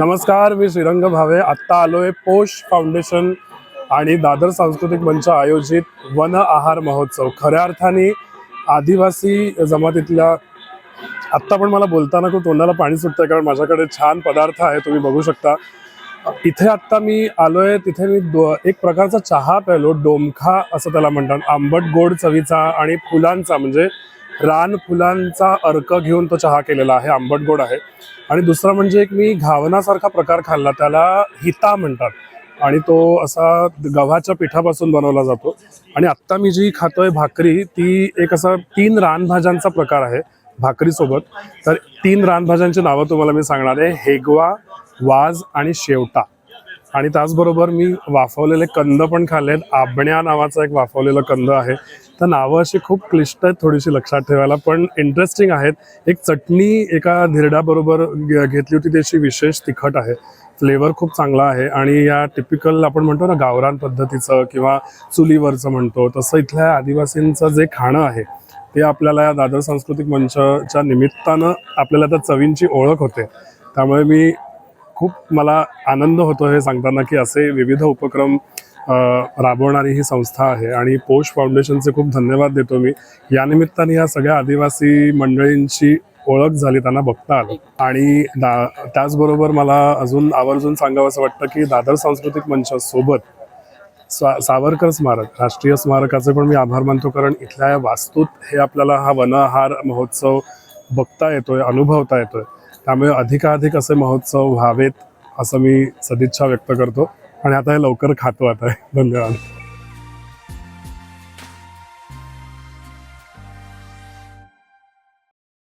नमस्कार मी श्रीरंग भावे. आत्ता आलोय पोष फाउंडेशन आणि दादर सांस्कृतिक मंच आयोजित वन आहार महोत्सव. खऱ्या अर्थाने आदिवासी जमातीतल्या आत्ता पण मला बोलताना खूप तोंडाला पाणी सुटतंय कारण माझ्याकडे छान पदार्थ आहे तुम्ही बघू शकता. इथे आत्ता मी आलोय तिथे मी दो एक प्रकारचा चहा प्यालो डोमखा असं त्याला म्हणतात. आंबट गोड चवीचा आणि फुलांचा म्हणजे रान फुलांचा अर्क घेऊन तो चहा केलेला आहे आंबट गोड आहे. आणि दुसरा म्हणजे एक मी घावनासारखा प्रकार खाल्ला त्याला हिता म्हणतात. आणि तो असा गव्हाच्या पिठापासून बनवला जातो. आणि आत्ता मी जी खातोय भाकरी ती एक असा तीन रानभाज्यांचा प्रकार आहे भाकरीसोबत. तर तीन रानभाज्यांची नावं तुम्हाला मी सांगणार आहे हेगवा वाज आणि शेवटा. आणि त्याचबरोबर मी वाफवलेले कंद पण खाल्लेत आबण्या नावाचा एक वाफवलेला कंद आहे. तर नावं अशी खूप क्लिष्ट आहेत थोडीशी लक्षात ठेवायला पण इंटरेस्टिंग आहेत. एक चटणी एका धिरड्याबरोबर घे- घेतली होती त्याची विशेष तिखट आहे. फ्लेवर खूप चांगला आहे. आणि या टिपिकल आपण म्हणतो ना गावरान पद्धतीचं किंवा चुलीवरचं म्हणतो तसं इथल्या आदिवासींचं जे खाणं आहे ते आपल्याला या दादर सांस्कृतिक मंचच्या निमित्तानं आपल्याला त्या चवींची ओळख होते. त्यामुळे मी खूप मला आनंद होतो हे सांगताना की असे विविध उपक्रम राबवणारी ही संस्था आहे. आणि पोष फाउंडेशनचे खूप धन्यवाद देतो मी. यानिमित्ताने या सगळ्या आदिवासी मंडळींची ओळख झाली त्यांना बघता आलं. आणि दा त्याचबरोबर मला अजून आवर्जून सांगावं असं वाटतं की दादर सांस्कृतिक मंचासोबत स्वा सावरकर स्मारक राष्ट्रीय स्मारकाचे पण मी आभार मानतो. कारण इथल्या या वास्तूत हे आपल्याला हा वनहार महोत्सव बघता येतोय अनुभवता येतोय. त्यामुळे अधिकाधिक असे महोत्सव व्हावेत असं मी सदिच्छा व्यक्त करतो. आणि आता हे लवकर खातो आता धन्यवाद.